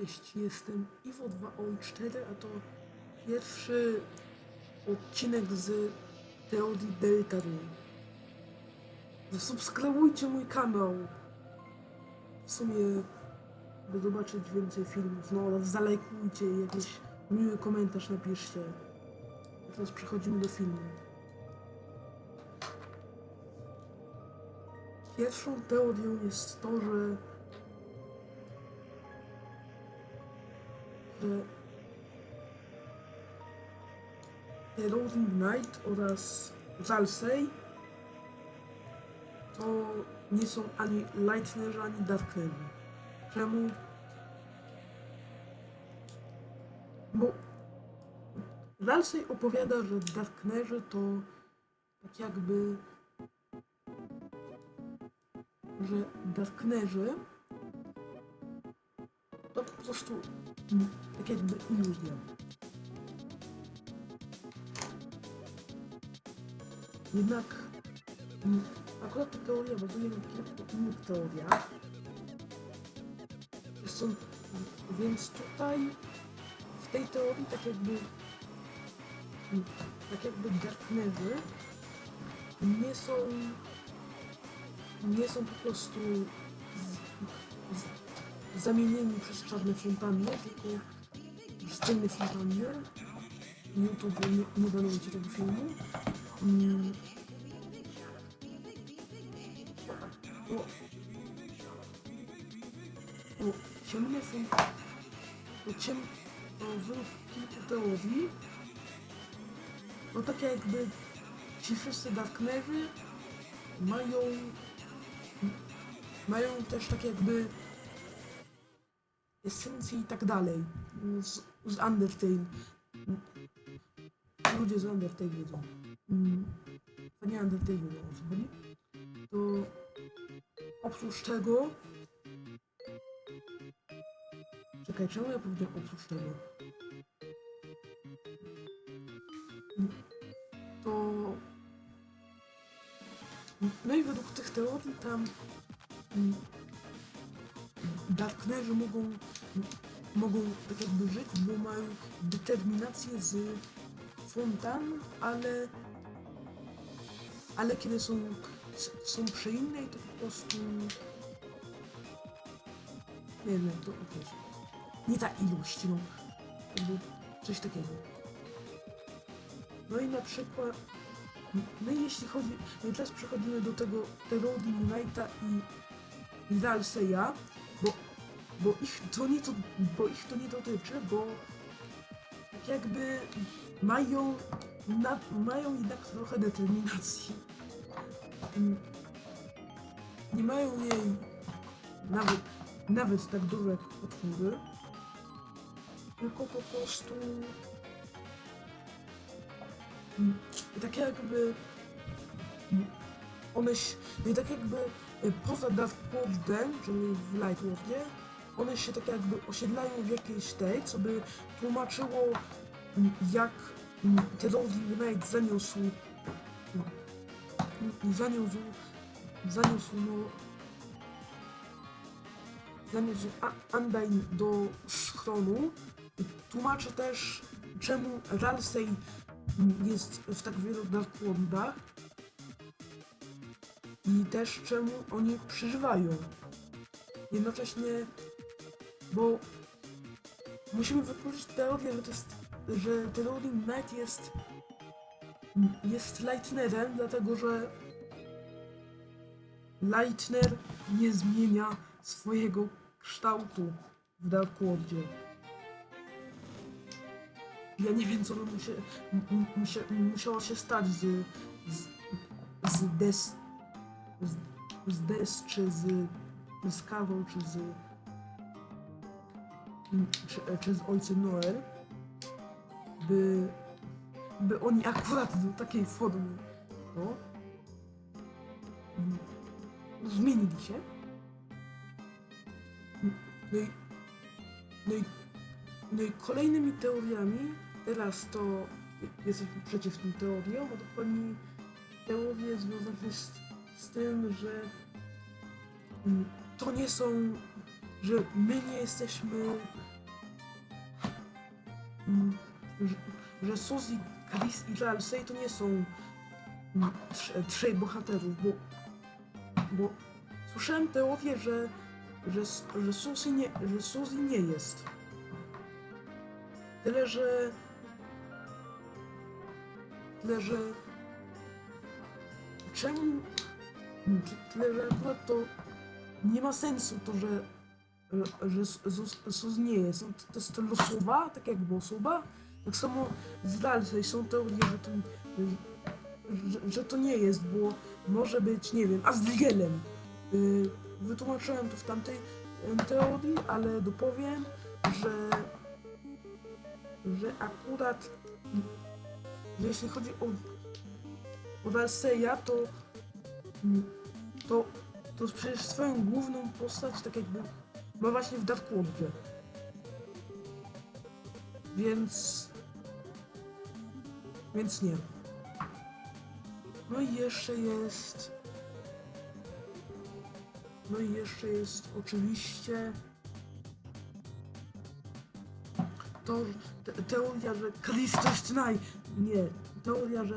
Cześć, jestem Iwo2O4, a to pierwszy odcinek z teorii Deltarune. Zasubskrybujcie mój kanał. W sumie, by zobaczyć więcej filmów, no oraz zalajkujcie i jakiś miły komentarz napiszcie. A teraz przechodzimy do filmu. Pierwszą teorią jest to, że The Rolling Knight oraz Zalsei to nie są ani Lightnerzy, ani Darknerzy. Czemu? Bo Zalsei opowiada, że Darknerzy to tak jakby że Darknerzy to po prostu tak jakby iluzja. Jednak mm, akurat ta teoria bazuje na kilku innych teoriach. Są, więc tutaj w tej teorii tak jakby tak jakby Darknerzy nie są nie są po prostu z, z, zamienieni przez czarne fontanny, tylko przez ciemne fontanny. YouTube nie, nie banujcie tego filmu. Mm. O, o, ciemne fontanny. O, ciem, o, według kilku teorii, no tak jakby ci wszyscy Darknerzy mają mają też tak jakby esencję i tak dalej z, z Undertale. Ludzie z Undertale wiedzą. Mm, To nie Undertale wiedzą o co chodzi. To oprócz tego Czekaj, czemu ja powiedziałem oprócz tego? To no i według tych teorii tam Darknerzy mogą, mogą tak jakby żyć, bo mają determinację z fontan, ale ale kiedy są, są przy innej, to po prostu nie wiem to określić. Nie ta ilość, no. Jakby coś takiego. No i na przykład no i jeśli chodzi, no teraz przechodzimy do tego Knighta i, i Dalseya, bo, bo ich to nie to, bo ich to nie dotyczy, bo tak jakby mają, na, mają jednak trochę determinacji. Mm. Nie mają jej nawet, nawet tak dużo jak potwory, tylko po prostu Mm, tak jakby one się, tak jakby y, poza Darkwoodem, czyli w Lightworldzie, one się tak jakby osiedlają w jakiejś tej, co by tłumaczyło jak Rolling Knight zaniósł mm, zaniósł zaniósł no zaniósł A- Undyne do schronu tłumaczy też czemu Ralsei jest w tak wielu Darkwoodach i też czemu oni przeżywają. Jednocześnie, bo musimy wytworzyć teorię, że to jest, że The Rolling Knight jest jest Lightnerem, dlatego że Lightner nie zmienia swojego kształtu w Darkworldzie. Ja nie wiem, co by mu się, m- m- musia, musiało się stać z, z, z Des, z, z Des, czy z, z Kawą, czy z, m, czy, czy z ojcem Noel, by, by oni akurat do takiej formy, no, m, zmienili się. No i, no i no i kolejnymi teoriami, teraz to jesteśmy przeciw tym teoriom, a dokładnie teorie związane z, z tym, że mm, to nie są, że my nie jesteśmy... mm, Że, Suzy, Chris i Jalsey to nie są trz- trzej bohaterów, bo... Bo słyszałem teorię, że że, że Suzy nie, że Suzy nie jest. Tyle, że... Tyle, że... Czemu... Ty- Tyle, że akurat to nie ma sensu to, że że, jest. No, To, to jest to losowa, tak jak było. Tak samo z dalszej są teorie, że to, że, że to nie jest, bo może być, nie wiem, Azrielem. Yy, wytłumaczyłem to w tamtej teorii, ale dopowiem, że, że akurat że jeśli chodzi o, o Dalseya, to, to, to przecież swoją główną postać tak jakby ma właśnie w Darkworldzie. Więc... Więc nie. No i jeszcze jest... No i jeszcze jest oczywiście to te, teoria, że Chris jest naj... Nie, teoria, że,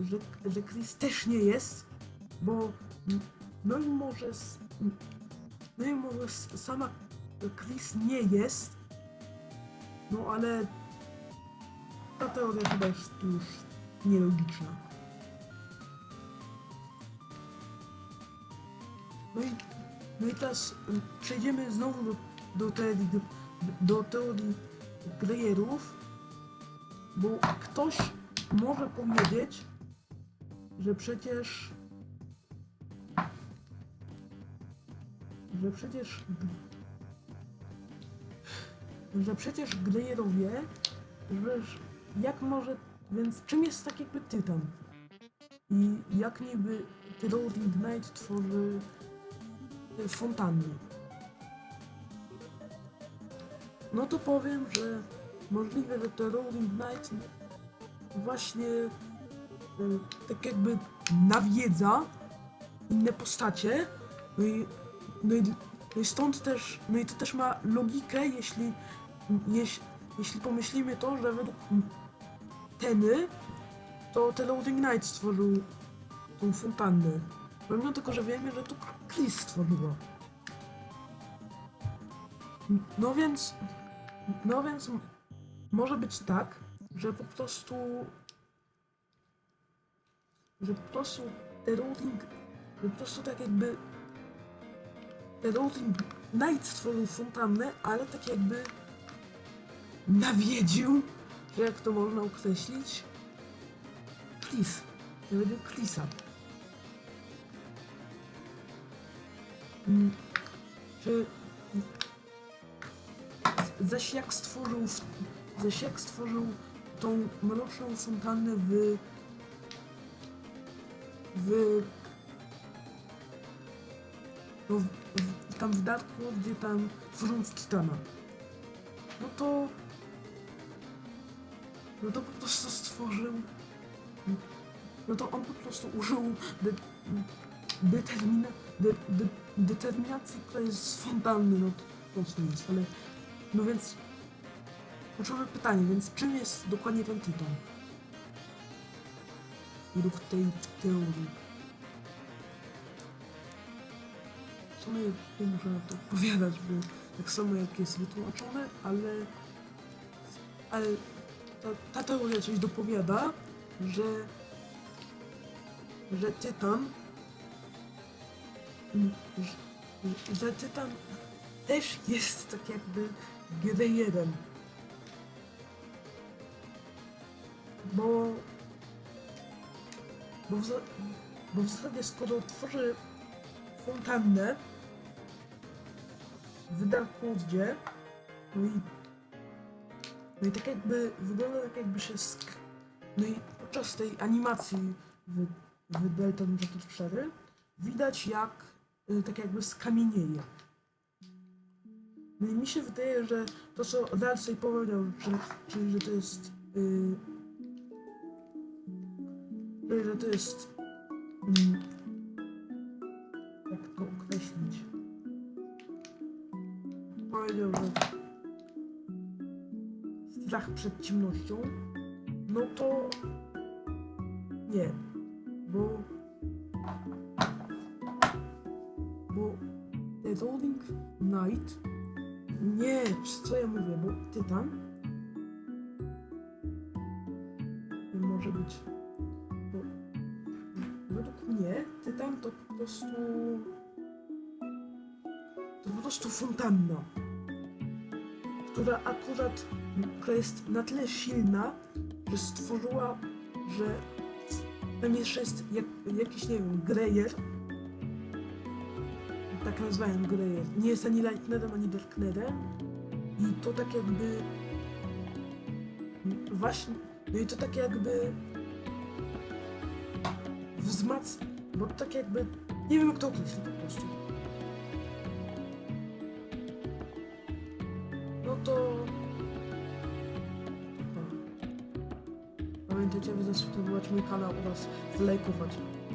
że, że Chris też nie jest, bo no i może no i może sama Chris nie jest, no ale ta teoria chyba jest już nielogiczna. No i, no i teraz y, przejdziemy znowu do, do teorii, do, do teorii bo ktoś może powiedzieć, że przecież że przecież że przecież Greyerowie, że jak może, więc czym jest tak jakby Tytan? I jak niby Rolling Knight tworzy fontanny? No to powiem, że możliwe, że The Rolling Knight właśnie e, tak jakby nawiedza inne postacie, no i, no i, no i stąd też, no i to też ma logikę, jeśli, jeśli, jeśli pomyślimy to, że według Teny, to The Loading Night stworzył tą fontannę. Pomimo tylko, że wiemy, że to Chris stworzyła. No więc, no więc może być tak, że po prostu, że po prostu The Loading, że po prostu tak jakby The Loading Night stworzył fontannę, ale tak jakby nawiedził, jak to można określić, Chris. Nawiedził. Mm, Że zaś jak stworzył, zaś jak stworzył tą mroczną fontannę w w no, w, tam w Darkwood, gdzie tam tworząc Titana. No to no to po prostu stworzył no to on po prostu użył de, determina, de, de, determinacji, która jest fontanny, no to mocno jest, ale no więc kluczowe pytanie, więc czym jest dokładnie ten Titan? Według tej teorii. W sumie nie muszę na to odpowiadać, bo tak samo jak jest wytłumaczone, ale ale ta, ta teoria coś dopowiada, że że Tytan że, że Tytan też jest tak jakby GD1 bo bo w, bo w zasadzie skoro tworzy fontannę w Darkwoodzie no i no i tak jakby wygląda tak jakby się sk... No i podczas tej animacji w, w Delton Jacket 4 widać jak y, tak jakby skamienieje. No i mi się wydaje, że to co Darcy powiedział, czyli, czyli że to jest y, czyli, że to jest mm, przed ciemnością, no to nie, bo bo The Rolling Night nie, co ja mówię, bo Tytan może być bo według mnie Tytan to po prostu to po prostu fontanna która akurat która jest na tyle silna, że stworzyła, że tam jeszcze jest jak, jakiś, nie wiem, grejer. Tak nazywają grejer. Nie jest ani Lightnerem, ani Darknerem. I to tak jakby... Właśnie... No i to tak jakby... Wzmac... Bo tak jakby... Nie wiem jak to po prostu. Dominikana u us, z Lejku Wodzin.